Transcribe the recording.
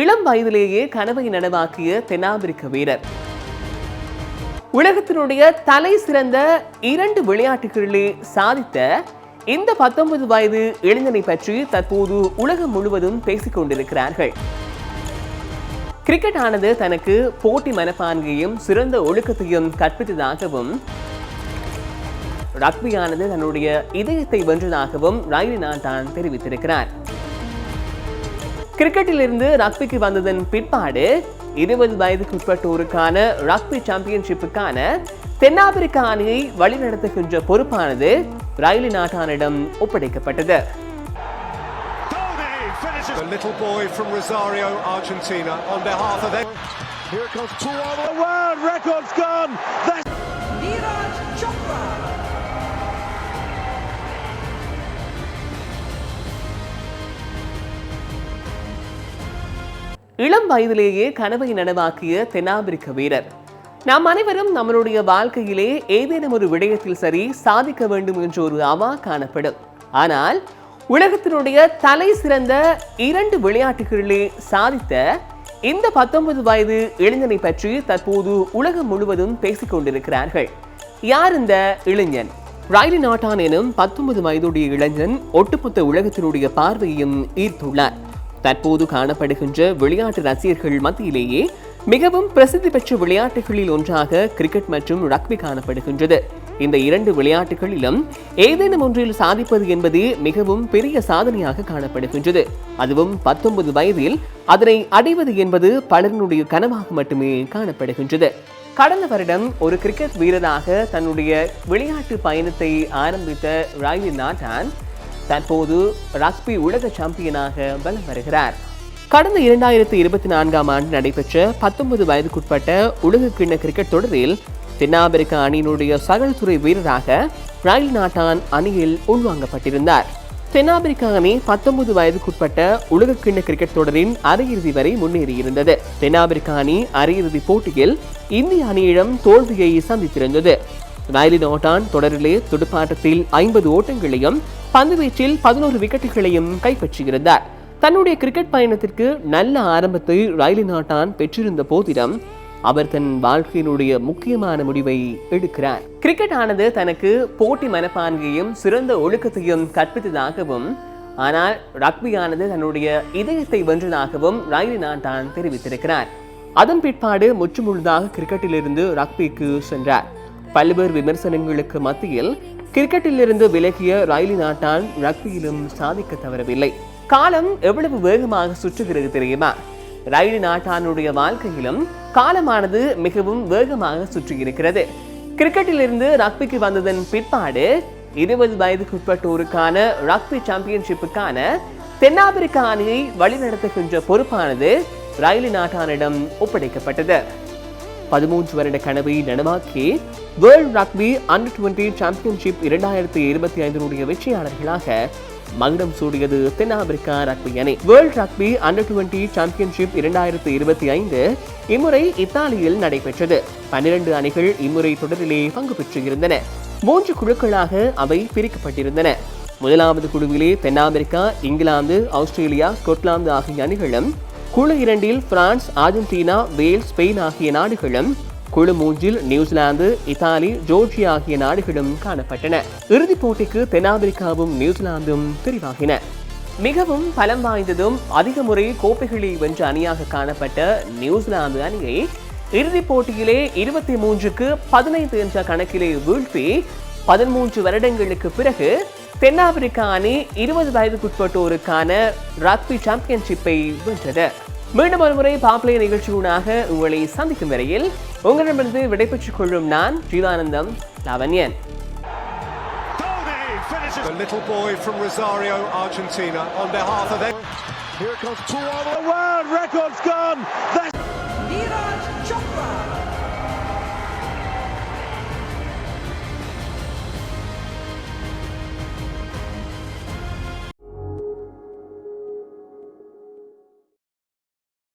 இளம் வயதிலேயே கனவை நனவாக்கிய தென்னாப்பிரிக்க வீரர். உலகத்தினுடைய தலை சிறந்த இரண்டு விளையாட்டுகளிலே சாதித்த இந்த பத்தொன்பது வயது இளைஞனை பற்றி தற்போது உலகம் முழுவதும் பேசிக் கொண்டிருக்கிறார்கள். கிரிக்கெட் ஆனது தனக்கு போட்டி மனப்பான்மையும் சிறந்த ஒழுக்கத்தையும் கற்பித்ததாகவும் ரக்பியானது தன்னுடைய இதயத்தை வென்றதாகவும் ராய்லி தான் தெரிவித்திருக்கிறார். கிரிக்கெட்டிலிருந்து ரக்பிக்கு வந்ததன் பிற்பாடு இருபது வயதுக்குட்பட்டோருக்கான ரக்பி சாம்பியன்ஷிப்புக்கான தென்னாப்பிரிக்க அணியை வழிநடத்துகின்ற பொறுப்பானது ராய்லி நாட்டானிடம் ஒப்படைக்கப்பட்டது. The little boy from Rosario, Argentina, on behalf of them. Here comes two on the world record's gone. That's இளம் வயதிலேயே கனவை நனவாக்கிய தென்னாப்பிரிக்க வீரர். நாம் அனைவரும் நம்மளுடைய வாழ்க்கையிலே ஏதேனும் ஒரு விடயத்தில் சரி சாதிக்க வேண்டும் என்ற ஒரு அவா காணப்படும். ஆனால் உலகத்தினுடைய தலை சிறந்த இரண்டு விளையாட்டுகளிலே சாதித்த இந்த பத்தொன்பது வயது இளைஞனை பற்றி தற்போது உலகம் முழுவதும் பேசிக் கொண்டிருக்கிறார்கள். யார் இந்த இளைஞன்? ராய்லி நாட்டான் எனும் பத்தொன்பது வயதுடைய இளைஞன் ஒட்டுமொத்த உலகத்தினுடைய பார்வையையும் ஈர்த்துள்ளார். தற்போது காணப்படுகின்ற விளையாட்டு ரசிகர்கள் மத்தியிலேயே மிகவும் பிரசித்தி பெற்ற விளையாட்டுகளில் ஒன்றாக கிரிக்கெட் மற்றும் ரக்பி காணப்படுகின்றது. இந்த இரண்டு விளையாட்டுகளிலும் ஏதேனும் ஒன்றில் சாதிப்பது என்பது மிகவும் பெரிய சாதனையாக காணப்படுகின்றது. அதுவும் பத்தொன்பது வயதில் அதனை அடைவது என்பது பலரினுடைய கனவாக மட்டுமே காணப்படுகின்றது. கடந்த வருடம் ஒரு கிரிக்கெட் வீரராக தன்னுடைய விளையாட்டு பயணத்தை ஆரம்பித்த ராய்லி நாட்டான் தற்போது ரக்பி உலக சாம்பியனாக பலம் வருகிறார். கடந்த இரண்டாயிரத்தி இருபத்தி நான்காம் ஆண்டு நடைபெற்ற பத்தொன்பது வயதுக்குட்பட்ட உலக கிண்ண கிரிக்கெட் தொடரில் தென்னாப்பிரிக்க அணியினுடைய சகல்துறை வீரராக ராயல் நாட்டான் அணியில் உள்வாங்கப்பட்டிருந்தார். தென்னாப்பிரிக்க அணி பத்தொன்பது வயதுக்குட்பட்ட உலக கிண்ண கிரிக்கெட் தொடரின் அரையிறுதி வரை முன்னேறியிருந்தது. தென்னாப்பிரிக்க அணி அரையிறுதி போட்டியில் இந்திய அணியிடம் தோல்வியை சந்தித்திருந்தது. ராயலி நோட்டான் தொடரிலே துடுப்பாட்டத்தில் ஐம்பது ஓட்டங்களையும் பந்துவீச்சில் பதினோரு விக்கெட்டுகளையும் கைப்பற்றியிருந்தார். தன்னுடைய கிரிக்கெட் பயணத்திற்கு நல்ல ஆரம்பத்தை ராயலி நாட்டான் பெற்றிருந்த போதிலும் அவர் தன் வாழ்க்கையினுடைய முக்கியமான முடிவை எடுக்கிறார். கிரிக்கெட் ஆனது தனக்கு போட்டி மனப்பான்மையையும் சிறந்த ஒழுக்கத்தையும் கற்பித்ததாகவும் ஆனால் ரக்பியானது தன்னுடைய இதயத்தை வென்றதாகவும் ராயலி நாட்டான் தெரிவித்திருக்கிறார். அதன் பிற்பாடு முற்றுமுழுதாக கிரிக்கெட்டிலிருந்து ரக்பிக்கு சென்றார். பல்வேறு விமர்சனங்களுக்கு மத்தியில் கிரிக்கெட்டிலிருந்து விலகிய ரயிலி நாட்டான் ரக்பியிலும் சாதிக்க தவறவில்லை. காலம் எவ்வளவு வேகமாக சுற்றுகிறது தெரியுமா? ரயிலி நாட்டானுடைய வாழ்க்கையிலும் காலமானது மிகவும் வேகமாக சுற்றியிருக்கிறது. கிரிக்கெட்டிலிருந்து ரக்பிக்கு வந்ததன் பிற்பாடு இருபது வயதுக்குட்பட்டோருக்கான ரக்பி சாம்பியன்ஷிப்புக்கான தென்னாப்பிரிக்க அணியை வழிநடத்துகின்ற பொறுப்பானது ரயிலி நாட்டானிடம் ஒப்படைக்கப்பட்டது. பதிமூன்று வருட கனவை நனவாக்கி world rugby under twenty championship இரண்டாயிரத்தி இருபத்தி ஐந்தினுடைய வெற்றியாளர்களாக மகுடம் சூடியது தென்னாப்பிரிக்கா ரக்பி அணி. World rugby under twenty championship இரண்டாயிரத்தி இருபத்தி ஐந்து இம்முறை இத்தாலியில் நடைபெற்றது. பன்னிரண்டு அணிகள் இம்முறை தொடரிலே பங்கு பெற்றிருந்தன. மூன்று குழுக்களாக அவை பிரிக்கப்பட்டிருந்தன. முதலாவது குழுவிலே தென்னாப்பிரிக்கா இங்கிலாந்து ஆஸ்திரேலியா ஸ்கொட்லாந்து ஆகிய அணிகளும் குழு இரண்டில் பிரான்ஸ் அர்ஜென்டினா வேல்ஸ் ஸ்பெயின் ஆகிய நாடுகளும் குழு மூன்றில் நியூசிலாந்து இத்தாலி ஜோர்ஜியா ஆகிய நாடுகளும் காணப்பட்டன. இறுதிப் போட்டிக்கு தென்னாப்பிரிக்காவும் நியூசிலாந்தும் தெரிவாகின. மிகவும் பலம் வாய்ந்ததும் அதிக முறை கோப்பைகளை வென்ற அணியாக காணப்பட்ட நியூசிலாந்து அணியை இறுதிப் போட்டியிலே இருபத்தி மூன்றுக்கு பதினைந்து என்ற கணக்கிலே வீழ்த்தி பதிமூன்று வருடங்களுக்கு பிறகு தென்னாப்பிரிக்கா அணி இருபது வயதுக்குட்பட்டோருக்கான ரக்பி சாம்பியன்ஷிப்பை வென்றது. மீண்டும் ஒருமுறை பாப்புலர் நிகழ்ச்சியூடாக உங்களை சந்திக்கும் வரையில் உங்களிடமிருந்து விடைபெற்றுக் கொள்ளும் நான் Jeevanandam லாவண்யன் The little boy from Rosario, Argentina, on behalf of them. Here comes Tuan. World record's gone. That's... Neeraj Chopra.